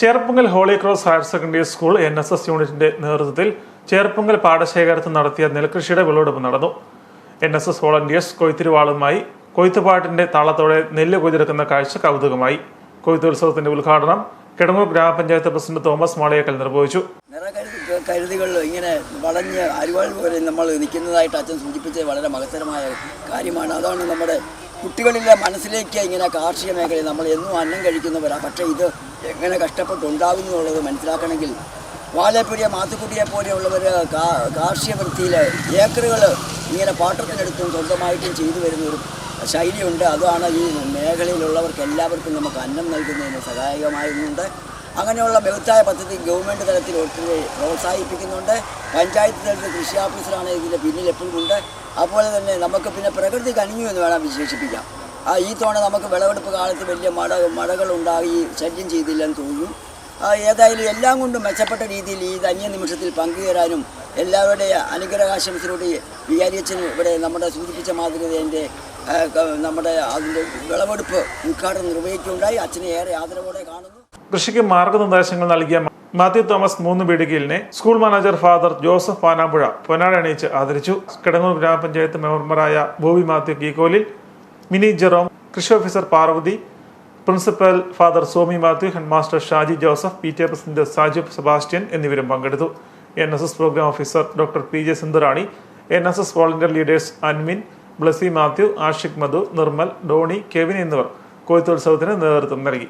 Cherpunkal Holy Cross Higher Secondary School N S S യൂണിറ്റിന്റെ നേതൃത്വത്തിൽ ചേർപ്പുങ്കൽ പാടശേഖരത്ത് നടത്തിയ നെൽകൃഷിയുടെ വിളവെടുപ്പ് നടന്നു. എൻ എസ് എസ് വോളണ്ടിയേഴ്സ് കൊയ്ത്തിരുവാളുമായി കൊയ്ത്തുപാട്ടിന്റെ താളത്തോടെ നെല്ല് കൊയ്തെടുക്കുന്ന കാഴ്ച കൗതുകമായി. കൊയ്ത്തുത്സവത്തിന്റെ ഉദ്ഘാടനം കിടങ്ങൂർ ഗ്രാമപഞ്ചായത്ത് പ്രസിഡന്റ് തോമസ് മാളിയേക്കൽ നിർവഹിച്ചു. കരുതികൾ ഇങ്ങനെ വളഞ്ഞ് അരിവാൾ പോലെ നമ്മൾ നിൽക്കുന്നതായിട്ട് അച്ഛൻ സൂചിപ്പിച്ചത് വളരെ മഹത്തരമായ കാര്യമാണ്. അതാണ് നമ്മുടെ കുട്ടികളിലെ മനസ്സിലേക്ക് ഇങ്ങനെ കാർഷിക മേഖലയിൽ നമ്മൾ എന്നും അന്നം കഴിക്കുന്നവരാണ് പക്ഷേ ഇത് എങ്ങനെ കഷ്ടപ്പെട്ടുണ്ടാകുന്നു എന്നുള്ളത് മനസ്സിലാക്കണമെങ്കിൽ വാലേപ്പുരിയ മാത്തുക്കുട്ടിയെ പോലെയുള്ളവർ കാർഷിക വൃത്തിയിൽ ഏക്കറുകൾ ഇങ്ങനെ പാട്ടത്തിനെടുത്തും സ്വന്തമായിട്ടും ചെയ്തു വരുന്ന ഒരു ശൈലിയുണ്ട്. അതാണ് ഈ മേഖലയിലുള്ളവർക്ക് എല്ലാവർക്കും നമുക്ക് അന്നം നൽകുന്നതിന് സഹായകമാകുന്നുണ്ട്. അങ്ങനെയുള്ള മികത്തായ പദ്ധതി ഗവൺമെന്റ് തലത്തിൽ പ്രോത്സാഹിപ്പിക്കുന്നുണ്ട്. പഞ്ചായത്ത് തലത്തിൽ കൃഷി ഓഫീസറാണ് ഇതിന്റെ പിന്നിൽ എപ്പോഴും ഉണ്ട്. അതുപോലെ തന്നെ നമുക്ക് പിന്നെ പ്രകൃതി കനിഞ്ഞു എന്ന് വേണം വിശേഷിപ്പിക്കാം. ആ ഈ തവണ നമുക്ക് വിളവെടുപ്പ് കാലത്ത് വലിയ മഴ മഴകളുണ്ടായി ശല്യം ചെയ്തില്ലെന്ന് തോന്നുന്നു. ഏതായാലും എല്ലാം കൊണ്ടും മെച്ചപ്പെട്ട രീതിയിൽ ഈ ധന്യ നിമിഷത്തിൽ പങ്കുചേരാനും എല്ലാവരുടെ അനുഗ്രഹാശംസയിലൂടെ വികാരിയച്ഛൻ ഇവിടെ നമ്മുടെ സൂചിപ്പിച്ച മാതൃക എന്റെ ആ, ക- നമ്മുടെ അതിന്റെ വിളവെടുപ്പ് ഉദ്ഘാടനം നിർവഹിക്കുകയുണ്ടായി. അച്ഛനെ ഏറെ ആദരവോടെ കാണുന്നു. കൃഷിക്ക് മാർഗനിർദ്ദേശങ്ങൾ നൽകിയ മാത്യു തോമസ് മൂന്ന് ബീഡികയിലിനെ school manager Father Joseph Panampuzha പൊന്നാട അണിയിച്ച് ആദരിച്ചു. കിടങ്ങൂർ ഗ്രാമപഞ്ചായത്ത് മെമ്പർമാരായ Bobby Mathew Keekolil Mini Jerome കൃഷി officer Parvathy principal Father Somy Mathew headmaster Shaji Joseph P T president Saju Sebastian എന്നിവരും പങ്കെടുത്തു. N S S programme officer doctor P J Sundarani N S S volunteer leaders Anmin Blessy Mathew Ashiq Madhu Nirmal Doni Kevin എന്നിവർ കൊയ്ത്തുത്സവത്തിന് നേതൃത്വം നൽകി.